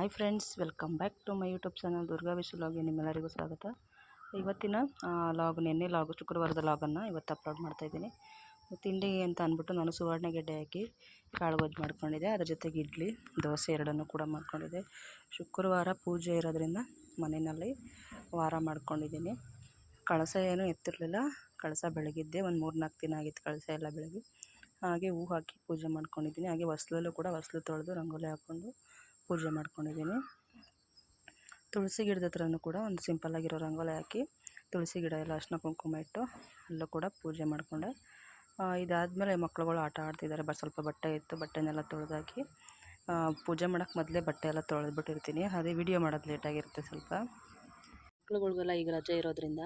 Hi friends, welcome back to my YouTube channel Durga Vishwa ಲಾಗ್ಗೆ ನಿಮ್ಮೆಲ್ಲರಿಗೂ ಸ್ವಾಗತ. ಇವತ್ತಿನ log, ನಿನ್ನೆ ಲಾಗ್, ಶುಕ್ರವಾರದ ಲಾಗನ್ನು ಇವತ್ತು ಅಪ್ಲೋಡ್ ಮಾಡ್ತಾಯಿದ್ದೀನಿ ತಿಂಡಿ ಅಂತ ಅಂದ್ಬಿಟ್ಟು ನಾನು ಸುವರ್ಣ ಹಾಕಿ ಹಾಕಿ ಕಾಳುಗೊಜ್ಜು ಮಾಡ್ಕೊಂಡಿದ್ದೆ. ಅದ್ರ ಜೊತೆಗೆ ಇಡ್ಲಿ, ದೋಸೆ ಎರಡನ್ನೂ ಕೂಡ ಮಾಡ್ಕೊಂಡಿದ್ದೆ. ಶುಕ್ರವಾರ ಪೂಜೆ ಇರೋದ್ರಿಂದ ಮನೆಯಲ್ಲಿ ವಾರ ಮಾಡ್ಕೊಂಡಿದ್ದೀನಿ. ಕಳಸ ಏನೂ ಎತ್ತಿರಲಿಲ್ಲ. ಕಳಸ ಬೆಳಗಿದ್ದೆ. ಒಂದು ಮೂರು ನಾಲ್ಕು ದಿನ ಆಗಿತ್ತು ಕಳಸ ಎಲ್ಲ ಬೆಳಗ್ಗೆ ಹಾಗೆ ಹೂ ಹಾಕಿ ಪೂಜೆ ಮಾಡ್ಕೊಂಡಿದ್ದೀನಿ. ಹಾಗೆ ಹೊಸ್ಲಲ್ಲೂ ಕೂಡ ಹೊಸ್ಲು ತೊಳೆದು ರಂಗೋಲಿ ಹಾಕ್ಕೊಂಡು ಪೂಜೆ ಮಾಡ್ಕೊಂಡಿದ್ದೀನಿ. ತುಳಸಿ ಗಿಡದ ಹತ್ರನೂ ಕೂಡ ಒಂದು ಸಿಂಪಲ್ಲಾಗಿರೋ ರಂಗೋಲಿ ಹಾಕಿ ತುಳಸಿ ಗಿಡ ಎಲ್ಲ ಅರ್ಶಿನ ಕುಂಕುಮ ಇಟ್ಟು ಅಲ್ಲೂ ಕೂಡ ಪೂಜೆ ಮಾಡಿಕೊಂಡೆ. ಇದಾದಮೇಲೆ ಮಕ್ಳುಗಳು ಆಟ ಆಡ್ತಿದ್ದಾರೆ. ಬಟ್ ಸ್ವಲ್ಪ ಬಟ್ಟೆ ಇತ್ತು. ಬಟ್ಟೆನೆಲ್ಲ ತೊಳೆದಾಕಿ ಪೂಜೆ ಮಾಡೋಕ್ಕೆ ಮೊದಲೇ ಬಟ್ಟೆ ಎಲ್ಲ ತೊಳೆದ್ಬಿಟ್ಟಿರ್ತೀನಿ. ಅದೇ ವಿಡಿಯೋ ಮಾಡೋದು ಲೇಟಾಗಿರುತ್ತೆ ಸ್ವಲ್ಪ. ಮಕ್ಳುಗಳಿಗೆಲ್ಲ ಈಗ ರಜೆ ಇರೋದ್ರಿಂದ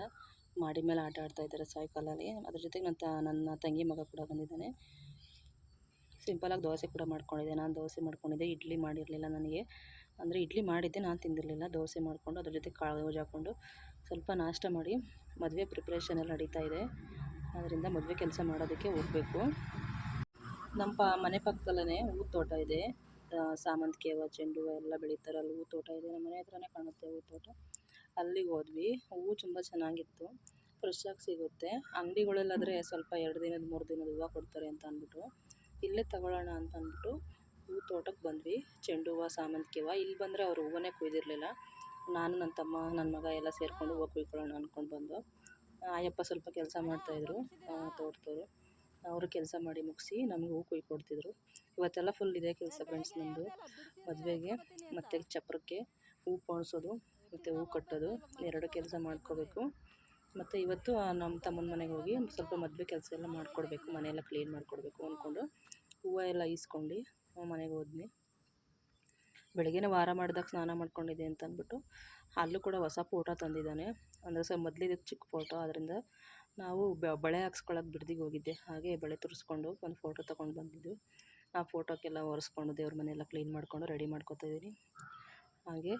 ಮಾಡಿ ಮೇಲೆ ಆಟ ಆಡ್ತಾ ಇದ್ದಾರೆ ಸಾಯಂಕಾಲಲ್ಲಿ ಅದ್ರ ಜೊತೆಗೆ ನನ್ನ ನನ್ನ ತಂಗಿ ಮಗ ಕೂಡ ಬಂದಿದ್ದಾನೆ. ಸಿಂಪಲಾಗಿ ದೋಸೆ ಕೂಡ ಮಾಡ್ಕೊಂಡಿದ್ದೆ. ನಾನು ದೋಸೆ ಮಾಡ್ಕೊಂಡಿದ್ದೆ. ಇಡ್ಲಿ ಮಾಡಿರಲಿಲ್ಲ ನನಗೆ. ಅಂದರೆ ಇಡ್ಲಿ ಮಾಡಿದ್ದೆ, ನಾನು ತಿಂದಿರಲಿಲ್ಲ. ದೋಸೆ ಮಾಡಿಕೊಂಡು ಅದ್ರ ಜೊತೆ ಕಾಳು ಹಾಕೊಂಡು ಹಾಕ್ಕೊಂಡು ಸ್ವಲ್ಪ ನಾಷ್ಟ ಮಾಡಿ ಮದುವೆ ಪ್ರಿಪ್ರೇಷನ್ ಎಲ್ಲ ನಡೀತಾ ಇದೆ. ಅದರಿಂದ ಮದುವೆ ಕೆಲಸ ಮಾಡೋದಕ್ಕೆ ಹೋಗಬೇಕು. ನಮ್ಮ ಪ, ಮನೆ ಪಕ್ಕದಲ್ಲೇ ಹೂ ತೋಟ ಇದೆ. ಸಾಮಂತಿಗೆ ಹೂವು ಚೆಂಡು ಹೂವು ಎಲ್ಲ ಬೆಳೀತಾರೆ. ಅಲ್ಲಿ ಹೂ ತೋಟ ಇದೆ. ನಮ್ಮ ಮನೆ ಹತ್ರನೇ ಕಾಣುತ್ತೆ ಹೂ ತೋಟ. ಅಲ್ಲಿಗೆ ಹೋದ್ವಿ. ಹೂವು ತುಂಬ ಚೆನ್ನಾಗಿತ್ತು. ಫ್ರೆಶ್ ಆಗಿ ಸಿಗುತ್ತೆ. ಅಂಗಡಿಗಳಲ್ಲಾದರೆ ಸ್ವಲ್ಪ ಎರಡು ದಿನದ, ಮೂರು ದಿನದ ಹೂವು ಕೊಡ್ತಾರೆ ಅಂತ ಅಂದ್ಬಿಟ್ಟು. ಇಲ್ಲೇ ತಗೊಳ್ಳೋಣ ಅಂತ ಅಂದ್ಬಿಟ್ಟು ಹೂ ತೋಟಕ್ಕೆ ಬಂದ್ವಿ. ಚೆಂಡು ಹೂವು, ಸಾಮಂತಿಗೆ ಹೂವು. ಇಲ್ಲಿ ಬಂದರೆ ಅವರು ಹೂವನ್ನೇ ಕೊಯ್ದಿರಲಿಲ್ಲ. ನಾನು ನನ್ನ ತಮ್ಮ, ನನ್ನ ಮಗ ಎಲ್ಲ ಸೇರಿಕೊಂಡು ಹೂವು ಕೊಯ್ಕೊಳ್ಳೋಣ ಅಂದ್ಕೊಂಡು ಬಂದು ಆಯಪ್ಪ ಸ್ವಲ್ಪ ಕೆಲಸ ಮಾಡ್ತಾಯಿದ್ರು ತೋಟದವರು. ಅವರು ಕೆಲಸ ಮಾಡಿ ಮುಗಿಸಿ ನಮಗೆ ಹೂ ಕೊಯ್ಕೊಡ್ತಿದ್ರು. ಇವತ್ತೆಲ್ಲ ಫುಲ್ ಇದೆ ಕೆಲಸ ಫ್ರೆಂಡ್ಸ್ ನಮ್ಮದು ಮದುವೆಗೆ, ಮತ್ತು ಚಪ್ರಕ್ಕೆ ಹೂ ಪೋಣಿಸೋದು, ಮತ್ತು ಹೂ ಕಟ್ಟೋದು, ಎರಡು ಕೆಲಸ ಮಾಡ್ಕೋಬೇಕು. ಮತ್ತು ಇವತ್ತು ನಮ್ಮ ತಮ್ಮನ ಮನೆಗೆ ಹೋಗಿ ಸ್ವಲ್ಪ ಮದುವೆ ಕೆಲಸ ಎಲ್ಲ ಮಾಡಿಕೊಡ್ಬೇಕು, ಮನೆಯೆಲ್ಲ ಕ್ಲೀನ್ ಮಾಡಿಕೊಡ್ಬೇಕು ಅಂದ್ಕೊಂಡು ಹೂವು ಎಲ್ಲ ಈಸ್ಕೊಂಡು ಮನೆಗೆ ಹೋದ್ನಿ. ಬೆಳಗ್ಗೆನೇ ವಾರ ಮಾಡಿದಾಗ ಸ್ನಾನ ಮಾಡ್ಕೊಂಡಿದ್ದೆ ಅಂತಂದ್ಬಿಟ್ಟು ಅಲ್ಲೂ ಕೂಡ ಹೊಸ ಫೋಟೋ ತಂದಿದ್ದಾನೆ. ಅಂದರೆ ಸಹ ಮೊದಲಿದ್ದಕ್ಕೆ ಚಿಕ್ಕ ಫೋಟೋ ಅದರಿಂದ ನಾವು ಬಳೆ ಹಾಕ್ಸ್ಕೊಳಕ್ಕೆ ಬಿಡ್ದಿಗೆ ಹೋಗಿದ್ದೆ. ಹಾಗೆ ಬಳೆ ತುರಿಸ್ಕೊಂಡು ಒಂದು ಫೋಟೋ ತೊಗೊಂಡು ಬಂದಿದ್ದು. ಆ ಫೋಟೋಕ್ಕೆಲ್ಲ ಒರೆಸ್ಕೊಂಡು ದೇವ್ರ ಮನೆಯೆಲ್ಲ ಕ್ಲೀನ್ ಮಾಡಿಕೊಂಡು ರೆಡಿ ಮಾಡ್ಕೊತಾ ಇದ್ದೀನಿ. ಹಾಗೆ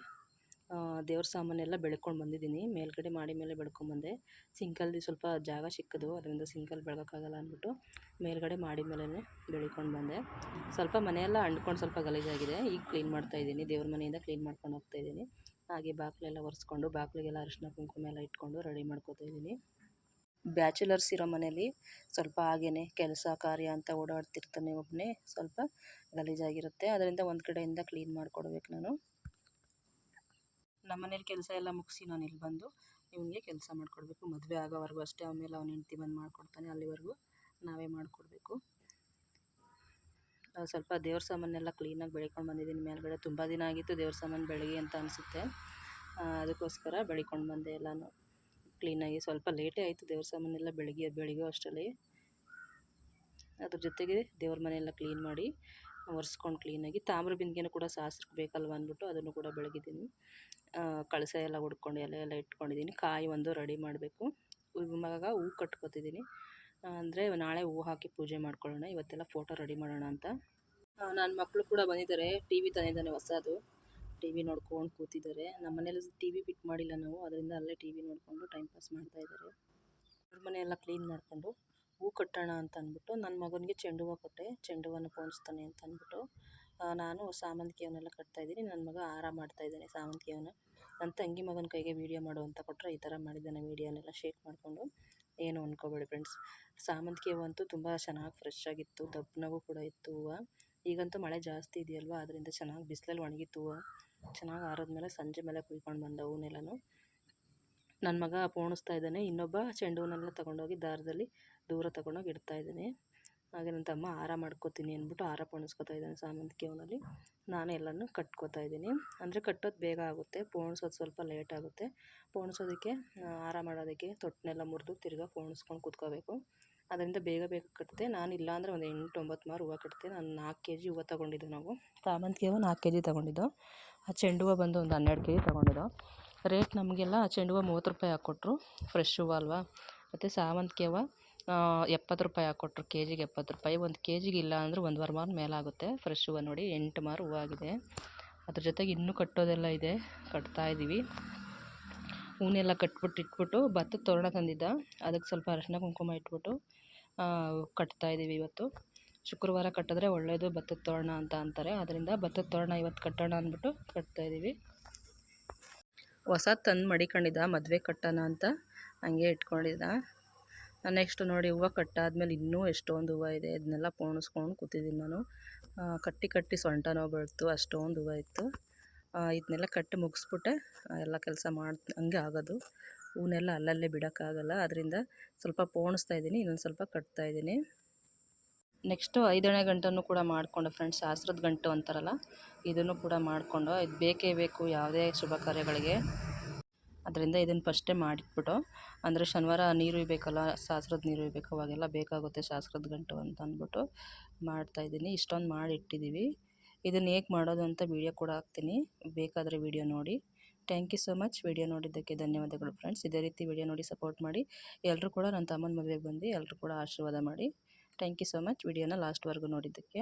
ದೇವ್ರ ಸಾಮಾನೆಲ್ಲ ಬೆಳ್ಕೊಂಡು ಬಂದಿದ್ದೀನಿ. ಮೇಲ್ಗಡೆ ಮಾಡಿ ಮೇಲೆ ಬೆಳ್ಕೊಂಬಂದೆ ಸಿಂಕಲ್ದು ಸ್ವಲ್ಪ ಜಾಗ ಸಿಕ್ಕದು ಅದರಿಂದ ಸಿಂಕಲ್ಲಿ ಬೆಳಗೋಕ್ಕಾಗಲ್ಲ ಅಂದ್ಬಿಟ್ಟು ಮೇಲ್ಗಡೆ ಮಾಡಿ ಮೇಲೇ ಬೆಳ್ಕೊಂಡು ಬಂದೆ. ಸ್ವಲ್ಪ ಮನೆಯೆಲ್ಲ ಅಂಡ್ಕೊಂಡು ಸ್ವಲ್ಪ ಗಲೀಜಾಗಿದೆ. ಈಗ ಕ್ಲೀನ್ ಮಾಡ್ತಾ ಇದ್ದೀನಿ. ದೇವ್ರ ಮನೆಯಿಂದ ಕ್ಲೀನ್ ಮಾಡ್ಕೊಂಡು ಹೋಗ್ತಾ ಇದ್ದೀನಿ. ಹಾಗೆ ಬಾಗಿಲೆಲ್ಲ ಒರೆಸ್ಕೊಂಡು, ಬಾಗಿಲಿಗೆಲ್ಲ ಅರಿಶಿನ ಕುಂಕುಮ ಎಲ್ಲ ಇಟ್ಕೊಂಡು ರೆಡಿ ಮಾಡ್ಕೊತಾ ಇದ್ದೀನಿ. ಬ್ಯಾಚುಲರ್ಸ್ ಇರೋ ಮನೇಲಿ ಸ್ವಲ್ಪ ಹಾಗೇ ಕೆಲಸ, ಕಾರ್ಯ ಅಂತ ಓಡಾಡ್ತಿರ್ತಾನೆ ಒಬ್ಬನೇ ಸ್ವಲ್ಪ ಗಲೀಜಾಗಿರುತ್ತೆ. ಅದರಿಂದ ಒಂದು ಕಡೆಯಿಂದ ಕ್ಲೀನ್ ಮಾಡಿಕೊಡ್ಬೇಕು ನಾನು. ನಮ್ಮ ಮನೇಲಿ ಕೆಲಸ ಎಲ್ಲ ಮುಗಿಸಿ ನಾನು ಇಲ್ಲಿ ಬಂದು ಇವನಿಗೆ ಕೆಲಸ ಮಾಡಿಕೊಡ್ಬೇಕು. ಮದುವೆ ಆಗೋವರೆಗೂ ಅಷ್ಟೇ, ಆಮೇಲೆ ಅವನ ಹೆಂಡತಿ ಬಂದು ಮಾಡಿಕೊಡ್ತಾನೆ ಅಲ್ಲಿವರೆಗೂ ನಾವೇ ಮಾಡಿಕೊಡ್ಬೇಕು. ಸ್ವಲ್ಪ ದೇವ್ರ ಸಾಮಾನೆಲ್ಲ ಕ್ಲೀನಾಗಿ ಬೆಳ್ಕೊಂಡು ಬಂದಿದ್ದೀನಿ ಮೇಲ್ಗಡೆ ತುಂಬ ದಿನ ಆಗಿತ್ತು ದೇವ್ರ ಸಾಮಾನು ಬೆಳಗ್ಗೆ ಅಂತ ಅನಿಸುತ್ತೆ. ಅದಕ್ಕೋಸ್ಕರ ಬೆಳಿಕೊಂಡು ಬಂದೆ ಎಲ್ಲನೂ. ಕ್ಲೀನಾಗಿ ಸ್ವಲ್ಪ ಲೇಟೇ ಆಯಿತು ದೇವ್ರ ಸಾಮಾನೆಲ್ಲ ಬೆಳಗ್ಗೆ ಬೆಳಿಗ್ಗೆ ಅಷ್ಟರಲ್ಲಿ. ಅದ್ರ ಜೊತೆಗೆ ದೇವ್ರ ಮನೆಯೆಲ್ಲ ಕ್ಲೀನ್ ಮಾಡಿ ಒರೆಸ್ಕೊಂಡು ಕ್ಲೀನಾಗಿ ತಾಮ್ರ ಬಿಂದಿಗೆನೂ ಕೂಡ ಸಾಸ್ರಕ್ಕೆ ಬೇಕಲ್ವ ಅಂದ್ಬಿಟ್ಟು ಅದನ್ನು ಕೂಡ ಬೆಳಗಿದ್ದೀನಿ ಕಳಸ ಎಲ್ಲ ಹುಡ್ಕೊಂಡು ಎಲೆ ಎಲ್ಲ ಇಟ್ಕೊಂಡಿದ್ದೀನಿ. ಕಾಯಿ ಒಂದು ರೆಡಿ ಮಾಡಬೇಕು. ಇವಾಗ ಹೂ ಕಟ್ಕೊತಿದ್ದೀನಿ. ಅಂದರೆ ನಾಳೆ ಹೂ ಹಾಕಿ ಪೂಜೆ ಮಾಡ್ಕೊಳ್ಳೋಣ. ಇವತ್ತೆಲ್ಲ ಫೋಟೋ ರೆಡಿ ಮಾಡೋಣ ಅಂತ. ನನ್ನ ಮಕ್ಕಳು ಕೂಡ ಬಂದಿದ್ದಾರೆ. ಟಿ ವಿ ತಂದಿದ್ದಾನೆ ಹೊಸದು. ಟಿ ವಿ ನೋಡ್ಕೊಂಡು ಕೂತಿದ್ದಾರೆ. ನಮ್ಮ ಮನೇಲಿ ಟಿ ವಿ ಫಿಟ್ ಮಾಡಿಲ್ಲ ನಾವು. ಅದರಿಂದ ಅಲ್ಲೇ ಟಿ ವಿ ನೋಡಿಕೊಂಡು ಟೈಮ್ ಪಾಸ್ ಮಾಡ್ತಾಯಿದ್ದಾರೆ ಅವ್ರ ಮನೆಯೆಲ್ಲ ಕ್ಲೀನ್ ಮಾಡಿಕೊಂಡು. ಹೂ ಕಟ್ಟೋಣ ಅಂತ ಅಂದ್ಬಿಟ್ಟು ನನ್ನ ಮಗನಿಗೆ ಚೆಂಡು ಹೂವು ಕೊಟ್ಟೆ. ಚೆಂಡು ಹೂವನ್ನು ಪೋಣಿಸ್ತಾನೆ ಅಂತ ಅಂದ್ಬಿಟ್ಟು ನಾನು ಸಾಮಂತಿಗೆ ಹೂವನ್ನೆಲ್ಲ ಕಟ್ತಾಯಿದ್ದೀನಿ ನನ್ನ ಮಗ ಹಾರ ಮಾಡ್ತಾಯಿದ್ದಾನೆ ಸಾಮಂತಿಗೆ ಹೂವನ್ನ ನನ್ನ ತಂಗಿ ಮಗನ ಕೈಗೆ ವೀಡಿಯೋ ಮಾಡು ಅಂತ ಕೊಟ್ಟರೆ ಈ ಥರ ಮಾಡಿದ್ದಾನೆ ವೀಡಿಯೋನೆಲ್ಲ ಶೇಕ್ ಮಾಡಿಕೊಂಡು. ಏನು ಅಂದ್ಕೋಬೇಡಿ ಫ್ರೆಂಡ್ಸ್ ಸಾಮಂತಿಗೆ ಹೂವು ಅಂತೂ ತುಂಬ ಚೆನ್ನಾಗಿ ಫ್ರೆಶ್ ಆಗಿತ್ತು ದಪ್ಪನಾಗೂ ಕೂಡ ಇತ್ತು ಹೂವು. ಈಗಂತೂ ಮಳೆ ಜಾಸ್ತಿ ಇದೆಯಲ್ವ ಅದರಿಂದ ಚೆನ್ನಾಗಿ ಬಿಸಿಲಲ್ಲಿ ಒಣಗಿತ್ತು ಹೂವು. ಚೆನ್ನಾಗಿ ಆರಿದ್ಮೇಲೆ ಸಂಜೆ ಮೇಲೆ ಕುಯ್ಕೊಂಡು ಬಂದ ಹೂನೆಲ್ಲನೂ. ನನ್ನ ಮಗ ಪೋಣಿಸ್ತಾ ಇದ್ದಾನೆ. ಇನ್ನೊಬ್ಬ ಚೆಂಡು ಹೂವನ್ನೆಲ್ಲ ತೊಗೊಂಡೋಗಿ ದಾರದಲ್ಲಿ ದೂರ ತೊಗೊಂಡೋಗಿ ಇಡ್ತಾ ಇದ್ದಾನೆ. ಹಾಗೆ ನನ್ನ ತಮ್ಮ ಹಾರ ಮಾಡ್ಕೋತೀನಿ ಅಂದ್ಬಿಟ್ಟು ಹಾರ ಪೋಣಿಸ್ಕೊತಾ ಇದ್ದಾನೆ ಸಾಮಂತಿಗೆ ಕೇವನಲ್ಲಿ ನಾನು ಎಲ್ಲನೂ ಕಟ್ಕೋತಾ ಇದ್ದೀನಿ. ಅಂದರೆ ಕಟ್ಟೋದು ಬೇಗ ಆಗುತ್ತೆ. ಪೋಣಿಸೋದು ಸ್ವಲ್ಪ ಲೇಟ್ ಆಗುತ್ತೆ. ಪೋಣಿಸೋದಕ್ಕೆ ಹಾರ ಮಾಡೋದಕ್ಕೆ ತೊಟ್ಟನೆಲ್ಲ ಮುರಿದು ತಿರ್ಗಾ ಪೋಣಿಸ್ಕೊಂಡು ಕೂತ್ಕೋಬೇಕು. ಅದರಿಂದ ಬೇಗ ಬೇಗ ಕಟ್ಟಿದೆ ನಾನು ಇಲ್ಲಾಂದರೆ ಒಂದು ಎಂಟು ಒಂಬತ್ತು ಮಾರು ಹೂವು ಕಟ್ತೆ. ನಾನು ನಾಲ್ಕು ಕೆ ಜಿ ಹೂವು ತೊಗೊಂಡಿದ್ದು ನಾವು. ಸಾಮಂತಿಗೆ ಹೂವು ನಾಲ್ಕು ಕೆ ಜಿ ತೊಗೊಂಡಿದ್ದು. ಆ ಚೆಂಡು ಹೂವು ಬಂದು ಒಂದು ಹನ್ನೆರಡು ಕೆ ಜಿ ತೊಗೊಂಡಿದ್ದು. ರೇಟ್ ನಮಗೆಲ್ಲ ಚೆಂಡು ಹೂವು ಮೂವತ್ತು ರೂಪಾಯಿ ಹಾಕ್ಕೊಟ್ರು. ಫ್ರೆಶ್ ಹೂವು ಅಲ್ವಾ? ಮತ್ತು ಸಾವಂತಿಗೆ ಹೂವು ಎಪ್ಪತ್ತು ರೂಪಾಯಿ ಹಾಕ್ಕೊಟ್ರು. ಕೆ ಜಿಗೆ ಎಪ್ಪತ್ತು ರೂಪಾಯಿ. ಒಂದು ಕೆ ಜಿಗೆ ಇಲ್ಲ ಅಂದರೂ ಒಂದುವರೆ ಮಾರು ಮೇಲಾಗುತ್ತೆ. ಫ್ರೆಶ್ ಹೂವು ನೋಡಿ ಎಂಟು ಮಾರು ಹೂವು ಆಗಿದೆ. ಅದ್ರ ಜೊತೆಗೆ ಇನ್ನೂ ಕಟ್ಟೋದೆಲ್ಲ ಇದೆ. ಕಟ್ತಾ ಇದ್ದೀವಿ ಹೂನೆಲ್ಲ ಕಟ್ಬಿಟ್ಟು ಇಟ್ಬಿಟ್ಟು ಭತ್ತದ ತೋರಣ ತಂದಿದ್ದ. ಅದಕ್ಕೆ ಸ್ವಲ್ಪ ಅರಶಿನ ಕುಂಕುಮ ಇಟ್ಬಿಟ್ಟು ಕಟ್ತಾ ಇದ್ದೀವಿ ಇವತ್ತು. ಶುಕ್ರವಾರ ಕಟ್ಟಿದ್ರೆ ಒಳ್ಳೆಯದು ಭತ್ತದ ತೋರಣ ಅಂತ ಅಂತಾರೆ. ಅದರಿಂದ ಭತ್ತದ ತೋರಣ ಇವತ್ತು ಕಟ್ಟೋಣ ಅಂದ್ಬಿಟ್ಟು ಕಟ್ತಾಯಿದ್ದೀವಿ ಹೊಸ ತಂದು ಮಡಿಕೊಂಡಿದ್ದ, ಮದುವೆ ಕಟ್ಟೋಣ ಅಂತ ಹಂಗೆ ಇಟ್ಕೊಂಡಿದ್ದ. ನೆಕ್ಸ್ಟ್ ನೋಡಿ ಹೂವು ಕಟ್ಟಾದ್ಮೇಲೆ ಇನ್ನೂ ಎಷ್ಟೊಂದು ಹೂವು ಇದೆ ಅದನ್ನೆಲ್ಲ ಪೋಣಿಸ್ಕೊಂಡು ಕೂತಿದ್ದೀನಿ ನಾನು. ಕಟ್ಟಿ ಕಟ್ಟಿ ಸೊಂಟ ನೋವು ಬೀಳ್ತು, ಅಷ್ಟೊಂದು ಹೂವು ಇತ್ತು. ಇದನ್ನೆಲ್ಲ ಕಟ್ಟಿ ಮುಗಿಸ್ಬಿಟ್ಟೆ ಎಲ್ಲ ಕೆಲಸ ಮಾಡಿ, ಹಂಗೆ ಆಗೋದು. ಹೂವನ್ನೆಲ್ಲ ಅಲ್ಲಲ್ಲೇ ಬಿಡೋಕ್ಕಾಗಲ್ಲ, ಅದರಿಂದ ಸ್ವಲ್ಪ ಪೋಣಿಸ್ತಾ ಇದ್ದೀನಿ, ಇನ್ನೊಂದು ಸ್ವಲ್ಪ ಕಟ್ತಾ ಇದ್ದೀನಿ. ನೆಕ್ಸ್ಟು ಐದನೇ ಗಂಟನ್ನು ಕೂಡ ಮಾಡಿಕೊಂಡು ಫ್ರೆಂಡ್ಸ್ ಶಾಸ್ತ್ರದ ಗಂಟು ಅಂತಾರಲ್ಲ, ಇದನ್ನು ಕೂಡ ಮಾಡಿಕೊಂಡು ಇದು ಬೇಕೇ ಬೇಕು ಯಾವುದೇ ಶುಭ ಕಾರ್ಯಗಳಿಗೆ. ಅದರಿಂದ ಇದನ್ನು ಫಸ್ಟೇ ಮಾಡಿಟ್ಬಿಟ್ಟು, ಅಂದರೆ ಶನಿವಾರ ನೀರು ಇಬೇಕಲ್ಲ ಶಾಸ್ತ್ರದ ನೀರು ಇಬೇಕು ಅವಾಗೆಲ್ಲ ಬೇಕಾಗುತ್ತೆ ಶಾಸ್ತ್ರದ ಗಂಟು ಅಂತ ಅಂದ್ಬಿಟ್ಟು ಮಾಡ್ತಾಯಿದ್ದೀನಿ ಇಷ್ಟೊಂದು ಮಾಡಿಟ್ಟಿದ್ದೀವಿ. ಇದನ್ನು ಹೇಗೆ ಮಾಡೋದು ಅಂತ ವೀಡಿಯೋ ಕೂಡ ಹಾಕ್ತೀನಿ. ಬೇಕಾದರೆ ವೀಡಿಯೋ ನೋಡಿ. Thank you so much video ನೋಡಿದ್ದಕ್ಕೆ ಧನ್ಯವಾದಗಳು ಫ್ರೆಂಡ್ಸ್. ಇದೇ ರೀತಿ ವೀಡಿಯೋ ನೋಡಿ ಸಪೋರ್ಟ್ ಮಾಡಿ. ಎಲ್ಲರೂ ಕೂಡ ನನ್ನ ತಮ್ಮನ ಮದುವೆಗೆ ಬಂದು ಎಲ್ಲರೂ ಕೂಡ ಆಶೀರ್ವಾದ ಮಾಡಿ. ಥ್ಯಾಂಕ್ ಯು ಸೊ ಮಚ್ ವಿಡಿಯೋನ ಲಾಸ್ಟ್ವರೆಗೂ ನೋಡಿದ್ದಕ್ಕೆ.